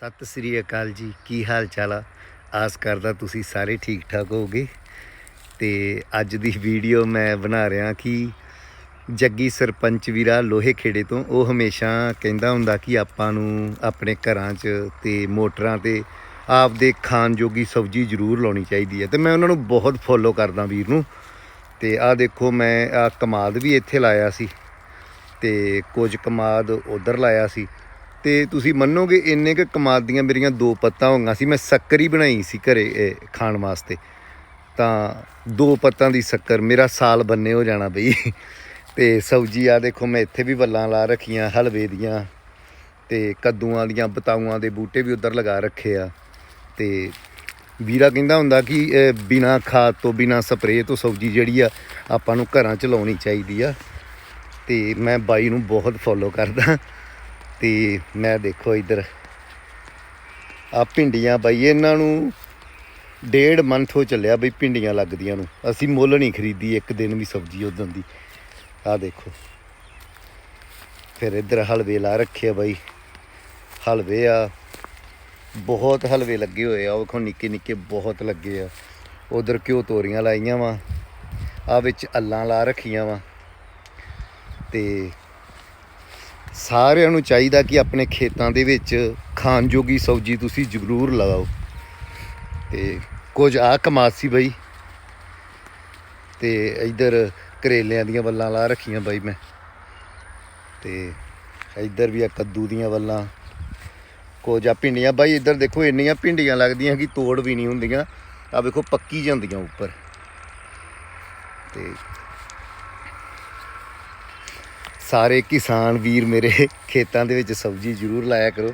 ਸਤਿ ਸ੍ਰੀ ਅਕਾਲ ਜੀ, ਕੀ ਹਾਲ ਚਾਲ ਆ? ਆਸ ਕਰਦਾ ਤੁਸੀਂ ਸਾਰੇ ਠੀਕ ਠਾਕ ਹੋਗੇ ਤੇ ਅੱਜ ਦੀ ਵੀਡੀਓ ਮੈਂ ਬਣਾ ਰਿਹਾ ਕਿ ਜੱਗੀ ਸਰਪੰਚ ਵੀਰਾ ਲੋਹੇ ਖੇੜੇ ਤੋਂ, ਉਹ ਹਮੇਸ਼ਾ ਕਹਿੰਦਾ ਹੁੰਦਾ ਕਿ ਆਪਾਂ ਨੂੰ ਆਪਣੇ ਘਰਾਂ 'ਚ ਤੇ ਮੋਟਰਾਂ ਤੇ ਆਪਦੇ ਖਾਣ ਜੋਗੀ ਸਬਜ਼ੀ ਜ਼ਰੂਰ ਲਾਉਣੀ ਚਾਹੀਦੀ ਹੈ। ਤੇ ਮੈਂ ਉਹਨਾਂ ਨੂੰ ਬਹੁਤ ਫੋਲੋ ਕਰਦਾ ਵੀਰ ਨੂੰ। ਤੇ ਆਹ ਦੇਖੋ, ਮੈਂ ਆ ਕਮਾਦ ਵੀ ਇੱਥੇ ਲਾਇਆ ਸੀ। ਤੇ ਕੁਝ ਕਮਾਦ ਉਧਰ ਲਾਇਆ ਸੀ। ਤੇ ਤੁਸੀਂ ਮੰਨੋਗੇ ਇੰਨੇ ਕੁ ਕਮਾਦ ਦੀਆਂ ਮੇਰੀਆਂ ਦੋ ਪੱਤਾਂ ਹੋਈਆਂ ਸੀ, ਮੈਂ ਸ਼ੱਕਰ ਹੀ ਬਣਾਈ ਸੀ ਘਰੇ ਖਾਣ ਵਾਸਤੇ। ਤਾਂ ਦੋ ਪੱਤਾਂ ਦੀ ਸ਼ੱਕਰ, ਮੇਰਾ ਸਾਲ ਬੰਨੇ ਹੋ ਜਾਣਾ ਬਈ। ਤੇ ਸਬਜ਼ੀ ਆ ਦੇਖੋ, ਮੈਂ ਇੱਥੇ ਵੀ ਵੱਲਾਂ ਲਾ ਰੱਖੀਆਂ, ਹਲਵੇ ਦੀਆਂ ਤੇ ਕੱਦੂਆਂ ਦੀਆਂ, ਬਤਾਊਆਂ ਦੇ ਬੂਟੇ ਵੀ ਉੱਧਰ ਲਗਾ ਰੱਖੇ ਆ। ਤੇ ਵੀਰਾ ਕਹਿੰਦਾ ਹੁੰਦਾ ਕਿ, ਇਹ ਬਿਨਾਂ ਖਾਦ ਤੋਂ, ਬਿਨਾਂ ਸਪਰੇਅ ਤੋਂ ਸਬਜ਼ੀ ਜਿਹੜੀ ਆ, ਆਪਾਂ ਨੂੰ ਘਰਾਂ 'ਚ ਲਾਉਣੀ ਚਾਹੀਦੀ ਆ। ਤੇ ਮੈਂ ਬਾਈ ਨੂੰ ਬਹੁਤ ਫੋਲੋ ਕਰਦਾ। ਤੇ ਮੈਂ ਦੇਖੋ ਇੱਧਰ ਆ ਭਿੰਡੀਆਂ ਬਾਈ, ਇਹਨਾਂ ਨੂੰ ਡੇਢ ਮੰਥ ਹੋ ਚੱਲਿਆ ਬਈ ਭਿੰਡੀਆਂ ਲੱਗਦੀਆਂ ਨੂੰ। ਅਸੀਂ ਮੁੱਲ ਨਹੀਂ ਖਰੀਦੀ, ਇੱਕ ਦਿਨ ਵੀ ਸਬਜ਼ੀ ਉਦੋਂ ਦੀ। ਆ ਦੇਖੋ। ਫਿਰ ਇੱਧਰ ਹਲਵੇ ਲਾ ਰੱਖੇ ਆ ਬਾਈ। ਹਲਵੇ ਆ, ਬਹੁਤ ਹਲਵੇ ਲੱਗੇ ਹੋਏ ਆ। ਉਹ ਵੇਖੋ ਨਿੱਕੇ ਨਿੱਕੇ ਬਹੁਤ ਲੱਗੇ ਆ। ਉਧਰ ਘਿਓ ਤੋਰੀਆਂ ਲਾਈਆਂ ਵਾ। ਆ ਵਿੱਚ ਅੱਲਾਂ ਲਾ ਰੱਖੀਆਂ ਵਾ। ਤੇ ਸਾਰਿਆਂ ਨੂੰ ਚਾਹੀਦਾ ਕਿ ਆਪਣੇ ਖੇਤਾਂ ਦੇ ਵਿੱਚ ਖਾਣ ਜੋਗੀ ਸਬਜ਼ੀ ਤੁਸੀਂ ਜ਼ਰੂਰ ਲਗਾਓ। ਤੇ ਕੁਝ ਆ ਕਮਾਦ ਸੀ ਬਈ। ਤੇ ਇੱਧਰ ਕਰੇਲਿਆਂ ਦੀਆਂ ਵੱਲਾਂ ਲਾ ਰੱਖੀਆਂ ਬਾਈ ਮੈਂ। ਤੇ ਇੱਧਰ ਵੀ ਆ ਕੱਦੂ ਦੀਆਂ ਵੱਲਾਂ। ਕੁਝ ਆ ਭਿੰਡੀਆਂ। ਬਾਈ ਇੱਧਰ ਦੇਖੋ ਇੰਨੀਆਂ ਭਿੰਡੀਆਂ ਲੱਗਦੀਆਂ ਕਿ ਤੋੜ ਵੀ ਨਹੀਂ ਹੁੰਦੀਆਂ। ਆ ਵੇਖੋ ਪੱਕੀ ਜਾਂਦੀਆਂ ਉੱਪਰ। ਤੇ ਸਾਰੇ ਕਿਸਾਨ ਵੀਰ ਮੇਰੇ ਖੇਤਾਂ ਦੇ ਵਿੱਚ ਸਬਜ਼ੀ ਜ਼ਰੂਰ ਲਾਇਆ ਕਰੋ।